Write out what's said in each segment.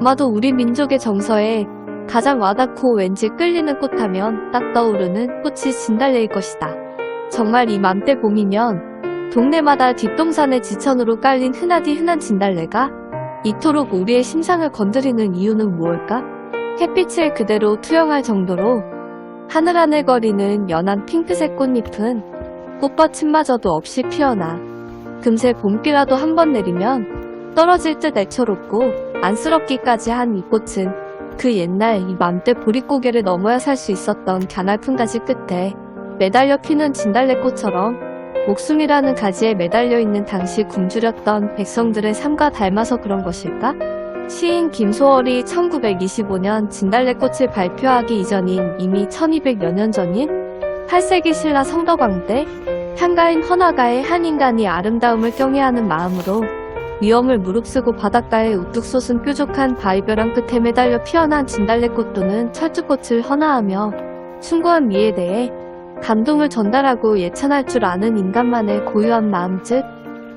아마도 우리 민족의 정서에 가장 와닿고 왠지 끌리는 꽃 하면 딱 떠오르는 꽃이 진달래일 것이다. 정말 이 맘때 봄이면 동네마다 뒷동산의 지천으로 깔린 흔하디 흔한 진달래가 이토록 우리의 심상을 건드리는 이유는 무엇일까? 햇빛을 그대로 투영할 정도로 하늘하늘 거리는 연한 핑크색 꽃잎은 꽃받침마저도 없이 피어나 금세 봄비라도 한 번 내리면 떨어질 듯 애처롭고 안쓰럽기까지 한 이 꽃은 그 옛날 이 맘때 보릿고개를 넘어야 살 수 있었던 가날픈 가지 끝에 매달려 피는 진달래꽃처럼 목숨이라는 가지에 매달려 있는 당시 굶주렸던 백성들의 삶과 닮아서 그런 것일까? 시인 김소월이 1925년 진달래꽃을 발표하기 이전인 이미 1200여 년 전인 8세기 신라 성덕왕 때 향가인 헌화가의 한 인간이 아름다움을 경외하는 마음으로 위험을 무릅쓰고 바닷가에 우뚝 솟은 뾰족한 바위벼랑 끝에 매달려 피어난 진달래꽃 또는 철쭉꽃을 헌화하며 숭고한 미에 대해 감동을 전달하고 예찬할 줄 아는 인간만의 고유한 마음 즉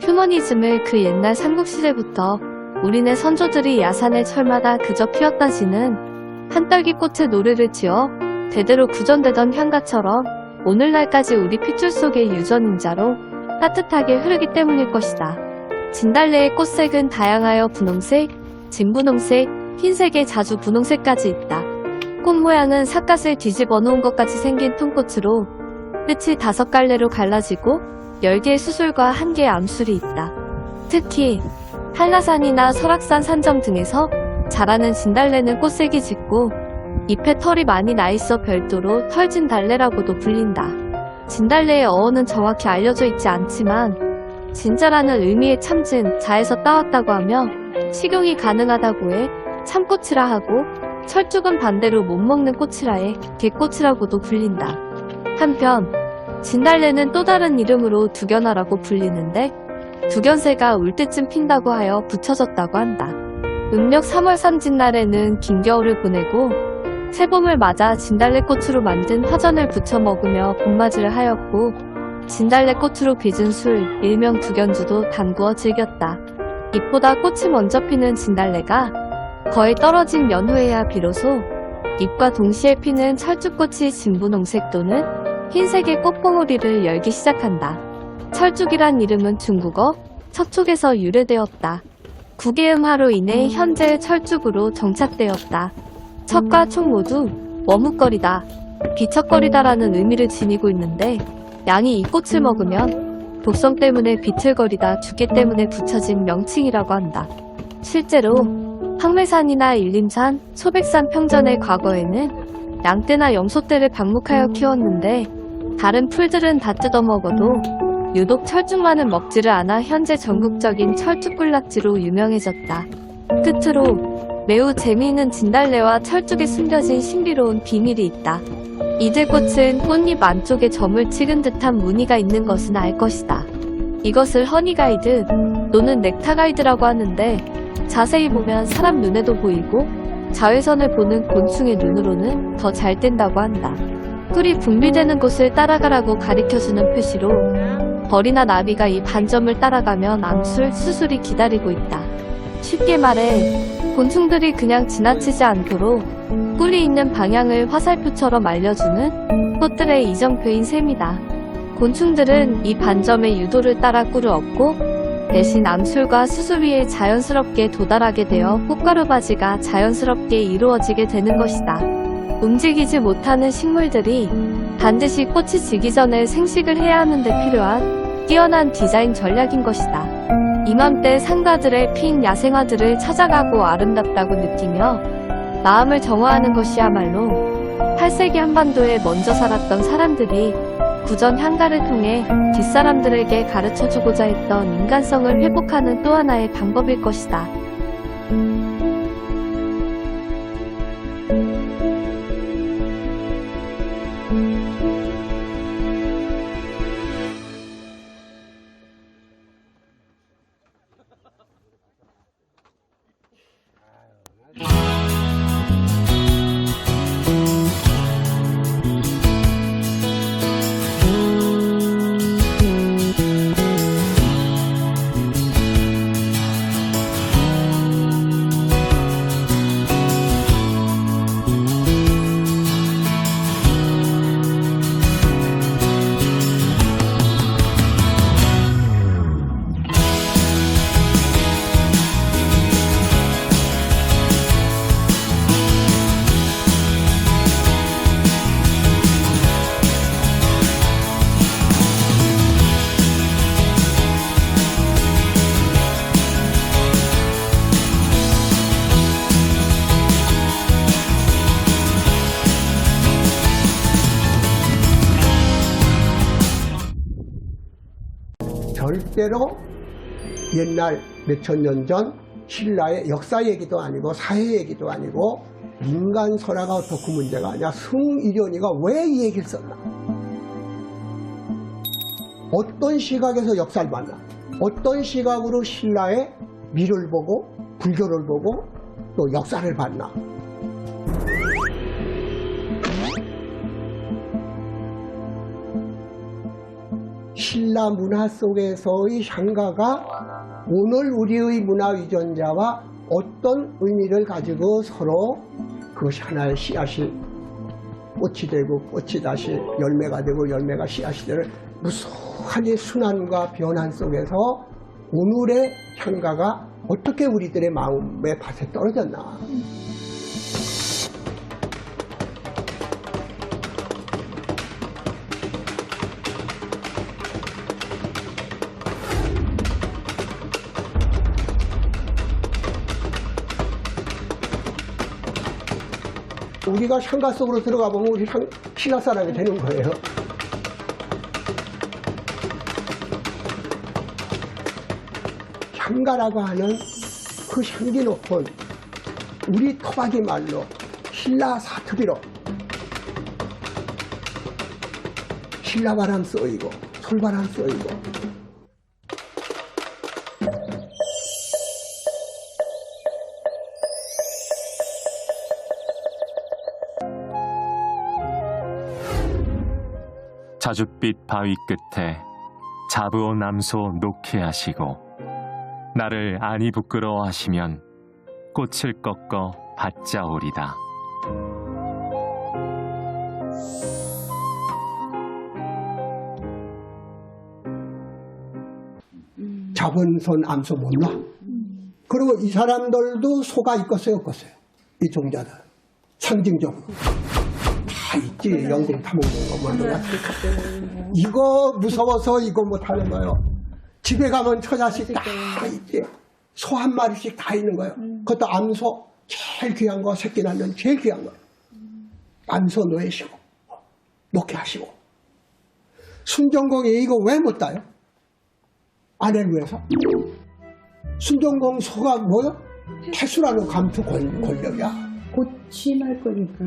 휴머니즘을 그 옛날 삼국시대부터 우리네 선조들이 야산의 철마다 그저 피었다지는 한떨기 꽃의 노래를 지어 대대로 구전되던 향가처럼 오늘날까지 우리 핏줄 속의 유전인자로 따뜻하게 흐르기 때문일 것이다. 진달래의 꽃색은 다양하여 분홍색, 진분홍색, 흰색에 자주 분홍색까지 있다. 꽃 모양은 삿갓을 뒤집어 놓은 것 같이 생긴 통꽃으로 끝이 다섯 갈래로 갈라지고 열 개의 수술과 한 개의 암술이 있다. 특히 한라산이나 설악산 산점 등에서 자라는 진달래는 꽃색이 짙고 잎에 털이 많이 나 있어 별도로 털진달래라고도 불린다. 진달래의 어원은 정확히 알려져 있지 않지만 진짜라는 의미의 참진 자에서 따왔다고 하며 식용이 가능하다고 해 참꽃이라 하고 철쭉은 반대로 못 먹는 꽃이라 해 개꽃이라고도 불린다. 한편 진달래는 또 다른 이름으로 두견화라고 불리는데 두견새가 울 때쯤 핀다고 하여 붙여졌다고 한다. 음력 3월 삼진날에는 긴 겨울을 보내고 새봄을 맞아 진달래꽃으로 만든 화전을 부쳐 먹으며 봄맞이를 하였고 진달래 꽃으로 빚은 술, 일명 두견주도 담구어 즐겼다. 잎보다 꽃이 먼저 피는 진달래가 거의 떨어진 연후에야 비로소 잎과 동시에 피는 철쭉꽃이 진분홍색 또는 흰색의 꽃봉오리를 열기 시작한다. 철쭉이란 이름은 중국어 척촉에서 유래되었다. 구개음화로 인해 현재의 철쭉으로 정착되었다. 척과 촉 모두 머뭇거리다, 비척거리다라는 의미를 지니고 있는데 양이 이 꽃을 먹으면 독성 때문에 비틀거리다 죽기 때문에 붙여진 명칭이라고 한다. 실제로 황매산이나 일림산, 소백산 평전의 과거에는 양떼나 염소떼를 방목하여 키웠는데 다른 풀들은 다 뜯어먹어도 유독 철쭉만은 먹지를 않아 현재 전국적인 철쭉꿀락지로 유명해졌다. 끝으로 매우 재미있는 진달래와 철쭉에 숨겨진 신비로운 비밀이 있다. 이들꽃은 꽃잎 안쪽에 점을 찍은 듯한 무늬가 있는 것은 알 것이다. 이것을 허니가이드 또는 넥타가이드라고 하는데 자세히 보면 사람 눈에도 보이고 자외선을 보는 곤충의 눈으로는 더잘 뗀다고 한다. 꿀이 분비되는 곳을 따라가라고 가리켜주는 표시로 벌이나 나비가 이 반점을 따라가면 암술, 수술이 기다리고 있다. 쉽게 말해 곤충들이 그냥 지나치지 않도록 꿀이 있는 방향을 화살표처럼 알려주는 꽃들의 이정표인 셈이다. 곤충들은 이 반점의 유도를 따라 꿀을 얻고 대신 암술과 수수비에 자연스럽게 도달하게 되어 꽃가루 바지가 자연스럽게 이루어지게 되는 것이다. 움직이지 못하는 식물들이 반드시 꽃이 지기 전에 생식을 해야 하는 데 필요한 뛰어난 디자인 전략인 것이다. 이맘때 상가들의 핀 야생화들을 찾아가고 아름답다고 느끼며 마음을 정화하는 것이야말로 8세기 한반도에 먼저 살았던 사람들이 구전 향가를 통해 뒷사람들에게 가르쳐주고자 했던 인간성을 회복하는 또 하나의 방법일 것이다. 뜻대로 옛날 몇천 년 전 신라의 역사 얘기도 아니고 사회 얘기도 아니고 인간 설화가 어떻고 문제가 아니야 승일련이가 왜 이 얘기를 썼나? 어떤 시각에서 역사를 봤나? 어떤 시각으로 신라의 미를 보고 불교를 보고 또 역사를 봤나 신라 문화 속에서의 향가가 오늘 우리의 문화 유전자와 어떤 의미를 가지고 서로 그것이 하나의 씨앗이 꽃이 되고 꽃이 다시 열매가 되고 열매가 씨앗이 되는 무수한 순환과 변환 속에서 오늘의 향가가 어떻게 우리들의 마음의 밭에 떨어졌나. 우리가 향가 속으로 들어가 보면 우리 향, 신라 사람이 되는 거예요. 향가라고 하는 그 향기 높은 우리 토박이 말로 신라 사투리로 신라 바람 쏘이고 솔바람 쏘이고 자줏빛 바위 끝에 자부어 남소 놓게 하시고 나를 아니 부끄러워하시면 꽃을 꺾어 받자오리다. 잡은 손 암소 못 놔. 그리고 이 사람들도 소가 있겠어요, 없겠어요? 이 종자들. 상징적으로. 다 있지. 연금 타먹는 거, 뭐, 이런 거. 이거 무서워서 이거 못 하는 거예요. 집에 가면 처자식 다 있지. 소 한 마리씩 다 있는 거예요. 그것도 암소, 제일 귀한 거, 새끼 낳는 제일 귀한 거예요. 암소 놓으시고, 놓게 하시고. 순정공이 이거 왜 못 따요? 아내를 위해서? 순정공 소가 뭐야? 태수라는 감투 권- 권력이야. 곧 취임할 거니까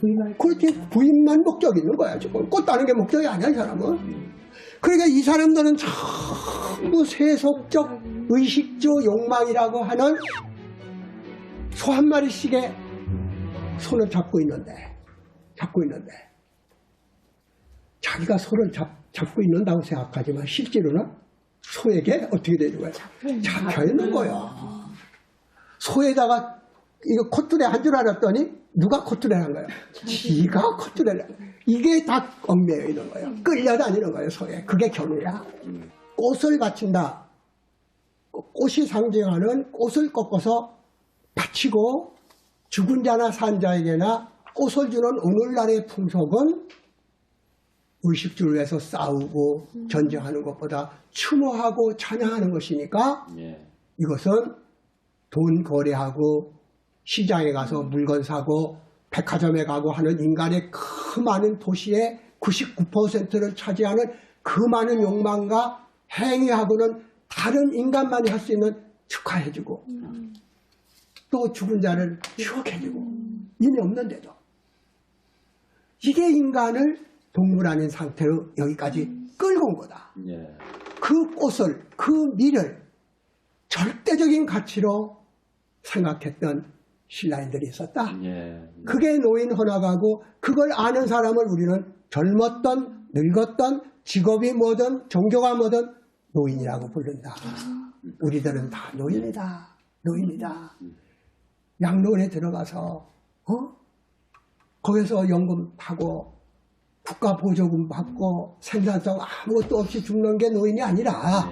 부임할 그렇게 부인만 목적이 있는 거야, 지금. 꽃 따는 게 목적이 아니야, 이 사람은. 그러니까 이 사람들은 전부 세속적 의식주 욕망이라고 하는 소 한 마리씩의 손을 잡고 있는데, 잡고 있는데, 자기가 소를 잡, 잡고 있는다고 생각하지만 실제로는 소에게 어떻게 되는 거야? 잡혀 있는 거야. 소에다가 이거 코트레 한 줄 알았더니 누가 코트레 한 거야? 지가 코트레를. 이게 다 얽매여 있는 거예요. 끌려다니는 거예요, 소에. 그게 견우야. 꽃을 바친다. 꽃이 상징하는 꽃을 꺾어서 바치고 죽은 자나 산 자에게나 꽃을 주는 오늘날의 풍속은 의식주를 위해서 싸우고 전쟁하는 것보다 추모하고 찬양하는 것이니까 이것은 돈 거래하고 시장에 가서 물건 사고 백화점에 가고 하는 인간의 그 많은 도시의 99%를 차지하는 그 많은 욕망과 행위하고는 다른 인간만이 할 수 있는 축하해주고 또 죽은 자를 추억해주고 의미 없는데도 이게 인간을 동물 아닌 상태로 여기까지 끌고 온 거다. 그 꽃을, 그 밀을 절대적인 가치로 생각했던 신라인들이 있었다. 그게 노인 헌화가고 그걸 아는 사람을 우리는 젊었던 늙었던 직업이 뭐든 종교가 뭐든 노인이라고 부른다. 우리들은 다 노인이다. 노인이다. 양로원에 들어가서 어? 거기서 연금 타고 국가 보조금 받고 생산성 아무것도 없이 죽는 게 노인이 아니라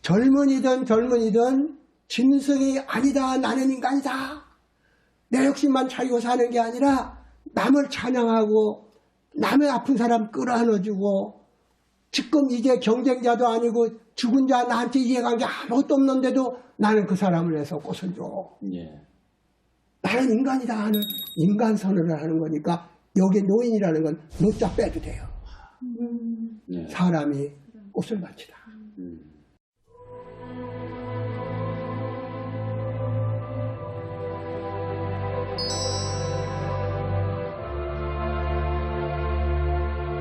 젊은이든 젊은이든 짐승이 아니다. 나는 인간이다. 내 욕심만 차리고 사는 게 아니라 남을 찬양하고 남의 아픈 사람 끌어안아주고 지금 이제 경쟁자도 아니고 죽은 자 나한테 이해간 게 아무것도 없는데도 나는 그 사람을 위해서 꽃을 줘. 나는 인간이다 하는 인간 선언을 하는 거니까 여기 노인이라는 건 노자 빼도 돼요. 사람이 꽃을 바치다.